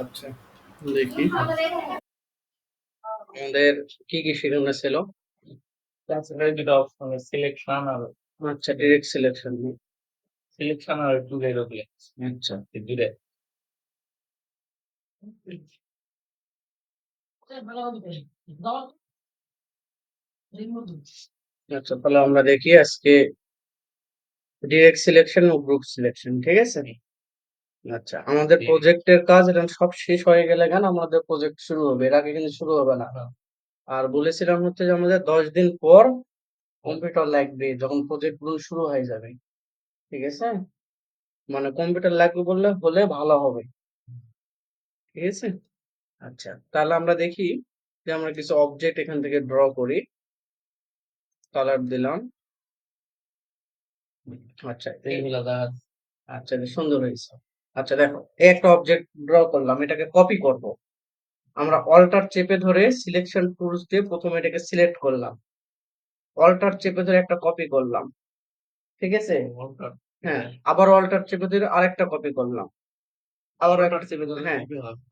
আচ্ছা দেখি। আমাদের কি কি সেখানে ছিল তাছাড়া দুটো অপশন সিলেকশন আর আচ্ছা ডিরেক্ট সিলেকশন সিলেকশন আর টু এর উপরে আচ্ছা এই দুটো আচ্ছা তাহলে আমরা দেখি আজকে ডিরেক্ট সিলেকশন ও গ্রুপ সিলেকশন ঠিক আছে? আচ্ছা আমাদের জি। প্রজেক্টের কাজ এটা সব শেষ হয়ে গেলে কেন আমাদের প্রজেক্ট শুরু হবে? এর আগে কিন্তু শুরু হবে না। আর বলেছিলাম হচ্ছে যে আমাদের দশ দিন পর কম্পিউটার লাগবে যখন প্রজেক্টগুলো শুরু হয়ে যাবে। ঠিক আছে? মানে কম্পিউটার লাগবে বললে হলে ভালো হবে। ঠিক আছে? আচ্ছা তাহলে আমরা দেখি যে আমরা কিছু অবজেক্ট এখান থেকে ড্র করি। কালার দিলাম। আচ্ছা এই এইগুলা আচ্ছা সুন্দর হয়েছে। আচ্ছা দেখো এই একটা অবজেক্ট ড্র করলাম এটাকে কপি করব। আমরা অল্টার চেপে ধরে সিলেকশন টুলস দিয়ে প্রথমে এটাকে সিলেক্ট করলাম। অল্টার চেপে ধরে একটা কপি করলাম। ঠিক আছে? হ্যাঁ আবার অল্টার চেপে ধরে আরেকটা কপি করলাম। আবার অল্টার চেপে ধরে হ্যাঁ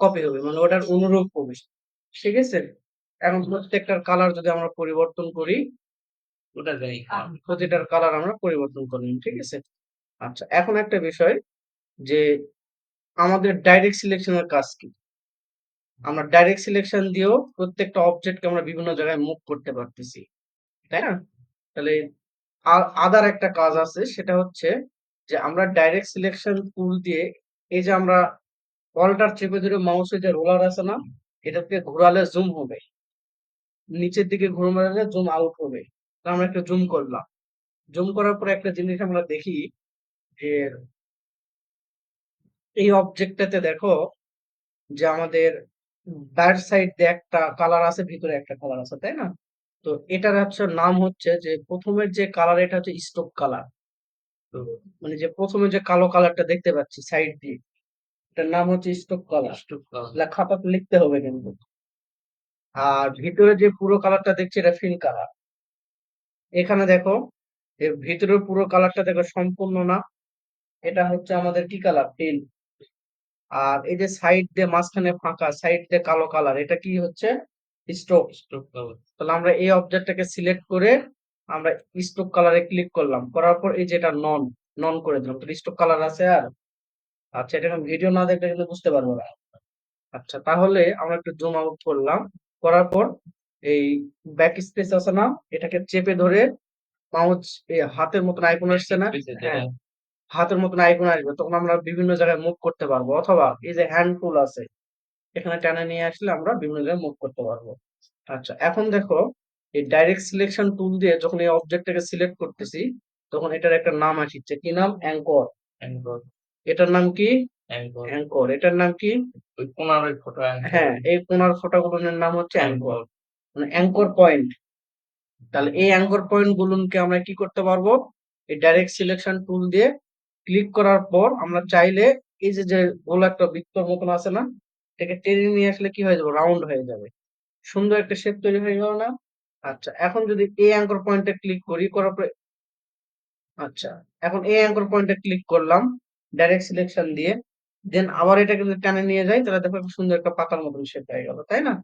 কপি হবে। মানে ওটার অনুরূপ হবে ঠিক আছে? এখন প্রত্যেকটার কালার যদি আমরা পরিবর্তন করি ওটা যাই প্রতিটার কালার আমরা পরিবর্তন করলাম ঠিক আছে? আচ্ছা এখন একটা বিষয় যে আমাদের ডাইরেক্ট সিলেকশনের কাজ কি? আমরা ডাইরেক্ট সিলেকশন দিয়েও প্রত্যেকটা অবজেক্টকে আমরা বিভিন্ন জায়গায় মুভ করতে পারতেছি, তাই না? তাহলে আদার একটা কাজ আছে, সেটা হচ্ছে যে আমরা ডাইরেক্ট সিলেকশন টুল দিয়ে এই যে আমরা অল্টার চেপে ধরে মাউসের যে রোলার আছে না, এটাকে ঘোরালে জুম হবে। নিচের দিকে ঘুরমালে জুম আউট হবে। আমরা একটা জুম করলাম। জুম করার পরে একটা জিনিস আমরা দেখি যে এই অবজেক্টটাতে দেখো যে আমাদের ব্যাক সাইড দিয়ে একটা কালার আছে ভিতরে একটা কালার আছে তাই না? তো এটার হচ্ছে নাম হচ্ছে যে প্রথমের যে কালার এটা হচ্ছে স্টোক কালার তো মানে যে প্রথমে যে কালো কালারটা দেখতে পাচ্ছি সাইড দিয়ে এটার নাম হচ্ছে স্টোক কালার খাতাতে লিখতে হবে কিন্তু। আর ভিতরে যে পুরো কালারটা দেখছি এটা ফিল কালার এখানে দেখো এর ভিতরের পুরো কালারটা দেখো সম্পূর্ণ না। এটা হচ্ছে আমাদের কি কালার ফিল আর এই যে সাইড দিয়ে মাঝখানে ফাঁকা সাইড দিয়ে কালো কালার এটা কি হচ্ছে? স্ট্রোক স্ট্রোক কালার তাহলে আমরা এই অবজেক্টটাকে সিলেক্ট করে আমরা স্ট্রোক কালারে ক্লিক করলাম। করার পর এই যে এটা নন নন করে দিলাম। তো স্ট্রোক কালার আছে আর? আচ্ছা এটা ভিডিও না দেখলে কিন্তু বুঝতে পারব না। আচ্ছা তাহলে আমরা একটু জুম আউট করলাম। করার পর এই ব্যাক স্পেস আছে না এটাকে চেপে ধরে মাউস হাতের মতন আইকন আসছে না? হ্যাঁ। হাতের মতন আইকন আসবে তখন আমরা বিভিন্ন জায়গায় মুভ করতে পারব। অথবা এই যে হ্যান্ড টুল আছে এখানে টানে নিয়ে আসলে আমরা বিভিন্ন জায়গায় মুভ করতে পারব। আচ্ছা এখন দেখো এই ডাইরেক্ট সিলেকশন টুল দিয়ে যখন এই অবজেক্টটাকে সিলেক্ট করতেছি তখন এটার একটা নাম আসছে। কি নাম? অ্যাঙ্কর অ্যাঙ্কর এটার নাম কি? অ্যাঙ্কর এটার নাম কি? ওই কোনার ফটো হ্যাঁ এই কোনার ফটোগুলোর নাম হচ্ছে অ্যাঙ্কর মানে অ্যাঙ্কর পয়েন্ট তাহলে এই অ্যাঙ্কর পয়েন্ট গুলোকে আমরা কি করতে পারব? এই ডাইরেক্ট সিলেকশন টুল দিয়ে ক্লিক করার পর আমরা চাইলে এই যে যে গোল একটা বৃত্তর মতন আছে না, এটাকে টেনে নিয়ে আসলে কি হয়ে যাবে? রাউন্ড হয়ে যাবে। সুন্দর একটা শেপ তৈরি হয়ে গেল না? আচ্ছা এখন যদি এই অ্যাঙ্কর পয়েন্টে ক্লিক করি, করার পরে আচ্ছা এখন এই অ্যাঙ্কর পয়েন্টে ক্লিক করলাম ডাইরেক্ট সিলেকশন দিয়ে দেন আবার এটাকে যদি টানে নিয়ে যাই, তাহলে দেখো সুন্দর একটা পাতার মতন শেপ হয়ে গেল, তাই না?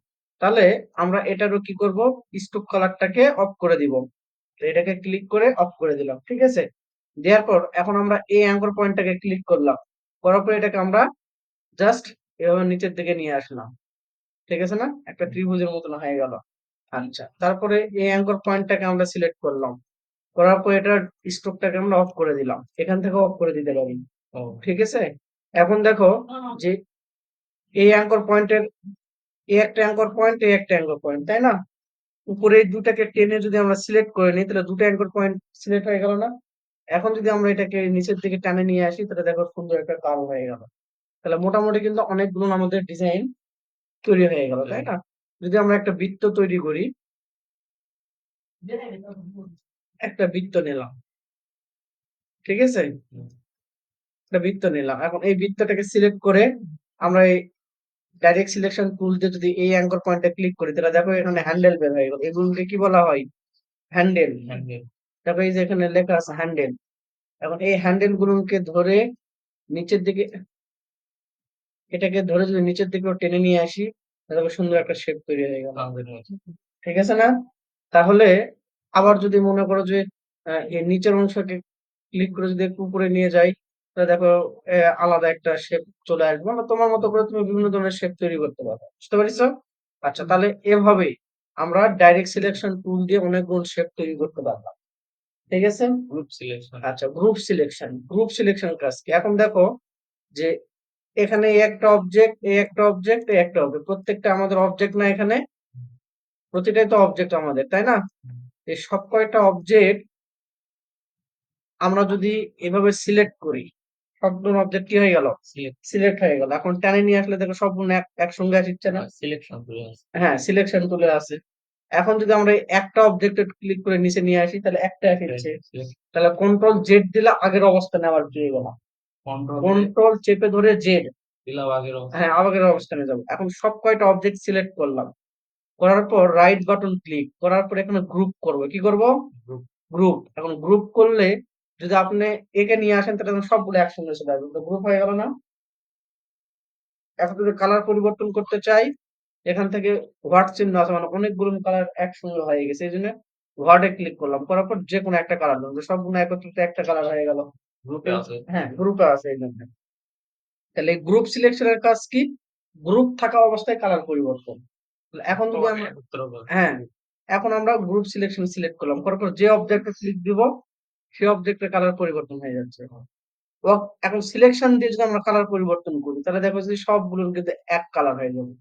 তাহলে আমরা এটারও কি করব? স্টোক কালারটাকে অফ করে দিব। এটাকে ক্লিক করে অফ করে দিলাম, ঠিক আছে? দেওয়ার পর এখন আমরা এই অ্যাঙ্কর পয়েন্টটাকে ক্লিক করলাম। করার পর এটাকে আমরা জাস্ট এভাবে নিচের দিকে নিয়ে আসলাম। ঠিক আছে না? একটা ত্রিভুজের মতন হয়ে গেল। আচ্ছা তারপরে এই অ্যাঙ্কর পয়েন্টটাকে আমরা সিলেক্ট করলাম। করার পর এটার স্টোকটাকে আমরা অফ করে দিলাম। এখান থেকে অফ করে দিতে পারি। ঠিক আছে? এখন দেখো যে এই অ্যাঙ্কর পয়েন্টের এই একটা অ্যাঙ্কর পয়েন্ট এই একটা অ্যাঙ্কর পয়েন্ট তাই না? উপরে দুটাকে টেনে যদি আমরা সিলেক্ট করে নিই, তাহলে দুটো অ্যাঙ্কর পয়েন্ট সিলেক্ট হয়ে গেল না? এখন যদি আমরা এটাকে নিচের দিকে টানে নিয়ে আসি, তাহলে দেখো সুন্দর একটা কার্ভ হয়ে গেল। তাহলে মোটামুটি কিন্তু অনেকগুলো আমাদের ডিজাইন তৈরি হয়ে গেল, তাই না? যদি আমরা একটা বৃত্ত তৈরি করি, একটা বৃত্ত নিলাম। ঠিক আছে? একটা বৃত্ত নিলাম। এখন এই বৃত্তটাকে সিলেক্ট করে আমরা এই ডাইরেক্ট সিলেকশন টুল দিয়ে যদি এই অ্যাঙ্কর পয়েন্টে ক্লিক করি, তাহলে দেখো এখানে হ্যান্ডেল বের হয়ে গেল। এগুলোকে কি বলা হয়? হ্যান্ডেল তারপরে এই যে এখানে লেখা আছে হ্যান্ডেল এখন এই হ্যান্ডেল গুলোকে ধরে নিচের দিকে, এটাকে ধরে যদি নিচের দিকে টেনে নিয়ে আসি, তাহলে সুন্দর একটা শেপ তৈরি হয়ে গেল। ঠিক আছে না? তাহলে আবার যদি মনে করো যে এর নিচের অংশকে ক্লিক করে যদি একটু উপরে নিয়ে যাই, তাহলে দেখো আলাদা একটা শেপ চলে আসবে। মানে তোমার মতো করে তুমি বিভিন্ন ধরনের শেপ তৈরি করতে পারো। বুঝতে পারছ? আচ্ছা তাহলে এভাবে আমরা ডাইরেক্ট সিলেকশন টুল দিয়ে অনেকগুলো শেপ তৈরি করতে পারলাম। ঠিক আছে? গ্রুপ সিলেকশন আচ্ছা গ্রুপ সিলেকশন গ্রুপ সিলেকশন কাজ কি? এখন দেখো যে এখানে একটা অবজেক্ট এই একটা অবজেক্ট এই একটা অবজেক্ট প্রত্যেকটা আমাদের অবজেক্ট না এখানে? প্রতিটাই তো অবজেক্ট আমাদের তাই না? এই সব কয়টা অবজেক্ট আমরা যদি এভাবে সিলেক্ট করি সবগুলো অবজেক্ট কি হয়ে গেল? সিলেক্ট হয়ে গেল। এখন টানে নিয়ে আসলে দেখো সবগুলো এক একসঙ্গে আসছে না? সিলেকশন আছে হ্যাঁ সিলেকশন তুলে আসে। এখন যদি আমরা একটা অবজেক্টে ক্লিক করে নিচে নিয়ে আসি তাহলে একটা এসেছে তাহলে কন্ট্রোল জেড দিলে আগের অবস্থানে আবার পেয়ে গেলাম। কন্ট্রোল চেপে ধরে জেড দিলাম আগের হ্যাঁ আগের অবস্থানে যাব। এখন সব কয়টা অবজেক্ট সিলেক্ট করলাম? করার পর রাইট বাটন ক্লিক করার পর এখানে গ্রুপ করব। কি করব? গ্রুপ গ্রুপ এখন গ্রুপ করলে যদি আপনি একে নিয়ে আসেন তাহলে সবগুলো একসঙ্গে চলে আসবে। তো গ্রুপ হয়ে গেল না? এখন যদি কালার পরিবর্তন করতে চাই। এখান থেকে হোয়াট চিহ্ন আছে মানে অনেকগুলো কালার একসঙ্গে হয়ে গেছে এই জন্য হোয়াটে ক্লিক করলাম। করার পর যে কোনো একটা কালার দেবো সবগুলো একত্রিত একটা কালার হয়ে গেল। গ্রুপে আছে। হ্যাঁ গ্রুপে আছে এই জন্য। তাহলে গ্রুপ সিলেকশনের কাজ কি? গ্রুপ থাকা অবস্থায় কালার পরিবর্তন। এখন যদি আমরা হ্যাঁ এখন আমরা গ্রুপ সিলেকশন সিলেক্ট করলাম। করার পর যে অবজেক্টে ক্লিক দিব সেই অবজেক্টের কালার পরিবর্তন হয়ে যাচ্ছে। এখন সিলেকশন দিয়ে যদি আমরা কালার পরিবর্তন করি তাহলে দেখো যে সবগুলোর কিন্তু এক কালার হয়ে যাবে।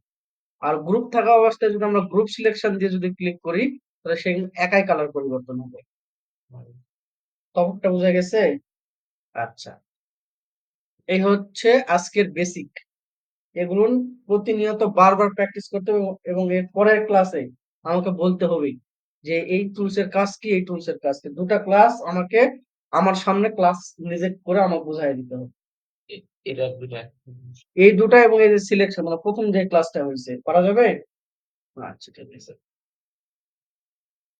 আর গ্রুপ থাকা অবস্থায় যদি আমরা গ্রুপ সিলেকশন দিয়ে যদি ক্লিক করি, তাহলে সেই একাই কালার পরিবর্তন হবে। তফাৎটা বোঝা গেছে? আচ্ছা। এই হচ্ছে আজকের বেসিক এগুলো প্রতিনিয়ত বারবার প্র্যাকটিস করতে হবে এবং- এর পরের ক্লাসে আমাকে বলতে হবে যে এই টুলস এর কাজ কি, এই টুলস এর কাজ কি? দুটা ক্লাস আমাকে আমার সামনে ক্লাস নিজে করে আমাকে বুঝাই দিতে হবে। এটা দুটা এই দুটা এবং এই যে সিলেকশন মানে প্রথম যে ক্লাসটা হয়েছে, করা যাবে? আচ্ছা ঠিক আছে।